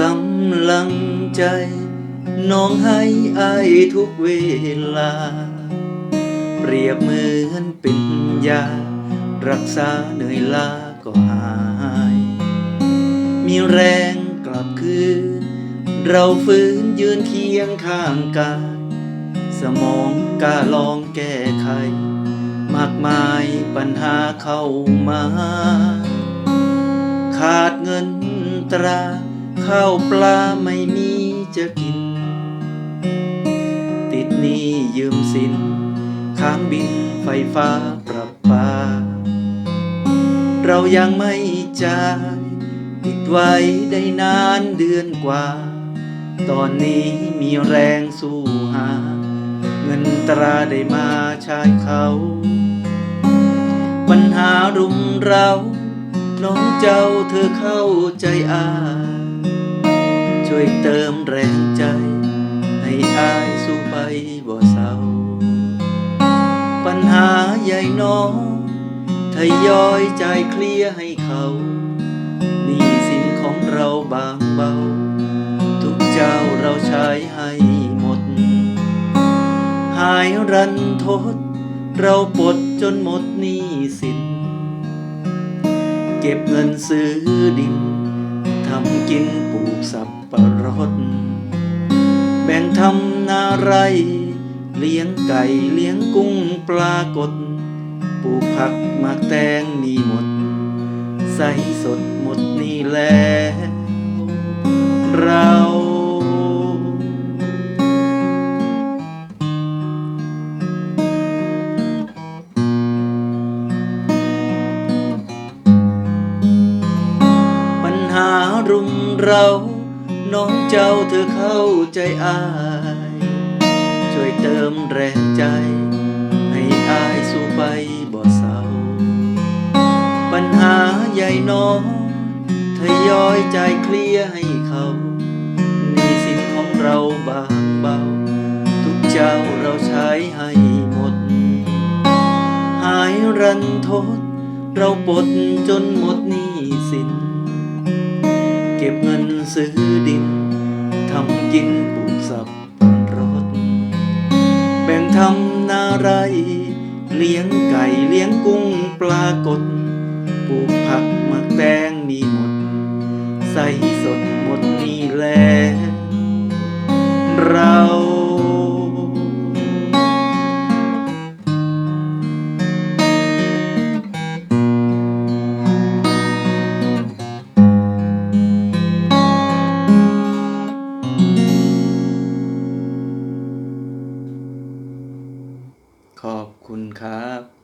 กำลังใจ น้องให้อายทุกเวลา เปรียบเหมือนเป็นยา รักษาเหนื่อยล้าก็หาย มีแรงกลับคืน เราฟื้นยืนเคียงข้างกาย สมองกาลองแก้ไข มากมายปัญหาเข้ามา ขาดเงินตรา ข้าวปลาไม่มีจะกิน ติดหนี้ยืมสิน ค้างบินไฟฟ้าประปา เรายังไม่จ่ายติดไว้ได้นานเดือนกว่า ตอนนี้มีแรงสู้หา เงินตราได้มาใช้เขา ปัญหารุมเราน้องเจ้าเธอเข้าใจอา ช่วยเติมแรงใจ ให้อายสู้ไปบ่เศร้า ปัญหาใหญ่น้องทยอยจ่ายเคลียร์ให้เขาหนี้สินของเราบางเบา ทุกเจ้าเราใช้ให้หมด หายรันทด เราปลดจนหมดหนี้สิน เก็บเงินซื้อดินำกินปลูกสับปะรด แบ่งทำนาไร เลี้ยงไก่เลี้ยงกุ้งปลากดปลูกผักมากแตงมีหมด ใสสดหมดนี่แหล้วเรา เรา น้องเจ้าเธอเข้าใจอาย ช่วยเติมแรงใจ ให้อายสู้ไปบ่เศร้า ปัญหาใหญ่น้องทยอยใจายเคลียร์ให้เขาหนี้สินของเราบางเบา ทุกเจ้าเราใช้ให้หมด หายรันทด เราปลดจนหมดหนี้สิน เก็บเงินซื้อดิน ทำกินปลูกสับปะรดแบ่งทำนาไร เลี้ยงไก่เลี้ยงกุ้งปลากดปลูกผักหมักแตงมีหมด ใส่สดหมดนี่แหละเรา ขอบคุณครับ